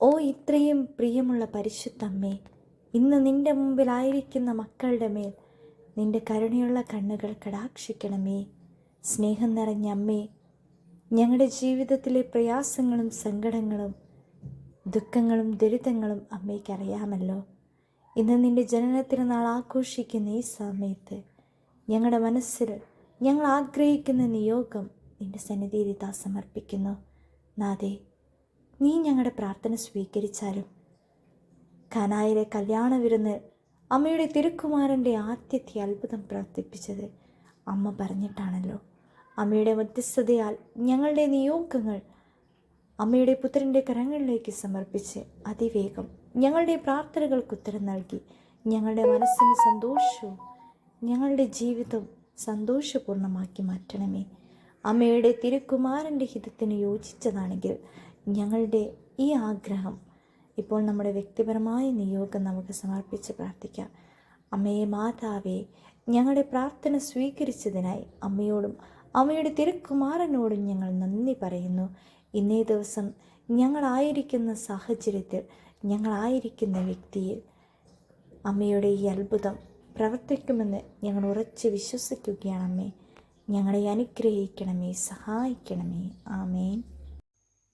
ഓ ഇത്രയും പ്രിയമുള്ള പരിശുദ്ധമ്മേ ഇന്ന് നിന്റെ മുമ്പിലായിരിക്കുന്ന മക്കളുടെ മേൽ നിന്റെ കരുണയുള്ള കണ്ണുകൾ കടാക്ഷിക്കണമേ. സ്നേഹം നിറഞ്ഞ അമ്മേ ഞങ്ങളുടെ ജീവിതത്തിലെ പ്രയാസങ്ങളും സങ്കടങ്ങളും ദുഃഖങ്ങളും ദുരിതങ്ങളും അമ്മയ്ക്കറിയാമല്ലോ ഇന്ന് നിന്റെ ജനനത്തിന് നാൾ ആഘോഷിക്കുന്ന ഈ സമയത്ത് ഞങ്ങളുടെ മനസ്സിൽ ഞങ്ങൾ ആഗ്രഹിക്കുന്ന നിയോഗം നിന്റെ സന്നിധിയിൽ ഇതാ സമർപ്പിക്കുന്നു. നാദേ നീ ഞങ്ങളുടെ പ്രാർത്ഥന സ്വീകരിച്ചാലും. കനായിലെ കല്യാണ വിരുന്ന് അമ്മയുടെ തിരുക്കുമാരന്റെ ആദ്യത്തെ അത്ഭുതം പ്രവർത്തിപ്പിച്ചത് അമ്മ പറഞ്ഞിട്ടാണല്ലോ. അമ്മയുടെ മധ്യസ്ഥതയാൽ ഞങ്ങളുടെ നിയോഗങ്ങൾ അമ്മയുടെ പുത്രന്റെ കരങ്ങളിലേക്ക് സമർപ്പിച്ച് അതിവേഗം ഞങ്ങളുടെ പ്രാർത്ഥനകൾക്ക് ഉത്തരം നൽകി. ഞങ്ങളുടെ മനസ്സിന് സന്തോഷവും ഞങ്ങളുടെ ജീവിതം സന്തോഷപൂർണമാക്കി മാറ്റണമേ. അമ്മയുടെ തിരുക്കുമാരന്റെ ഹിതത്തിന് യോജിച്ചതാണെങ്കിൽ ഞങ്ങളുടെ ഈ ആഗ്രഹം ഇപ്പോൾ നമ്മുടെ വ്യക്തിപരമായ നിയോഗം നമുക്ക് സമർപ്പിച്ച് പ്രാർത്ഥിക്കാം. അമ്മയെ മാതാവേ ഞങ്ങളുടെ പ്രാർത്ഥന സ്വീകരിച്ചതിനായി അമ്മയോടും അമ്മയുടെ തിരുക്കുമാരനോടും ഞങ്ങൾ നന്ദി പറയുന്നു. ഇന്നേ ദിവസം ഞങ്ങളായിരിക്കുന്ന സാഹചര്യത്തിൽ ഞങ്ങളായിരിക്കുന്ന വ്യക്തിയിൽ അമ്മയുടെ ഈ അത്ഭുതം പ്രവർത്തിക്കുമെന്ന് ഞങ്ങൾ ഉറച്ച് വിശ്വസിക്കുകയാണ് അമ്മേ. ഞങ്ങളെ അനുഗ്രഹിക്കണമേ സഹായിക്കണമേ. ആമേൻ.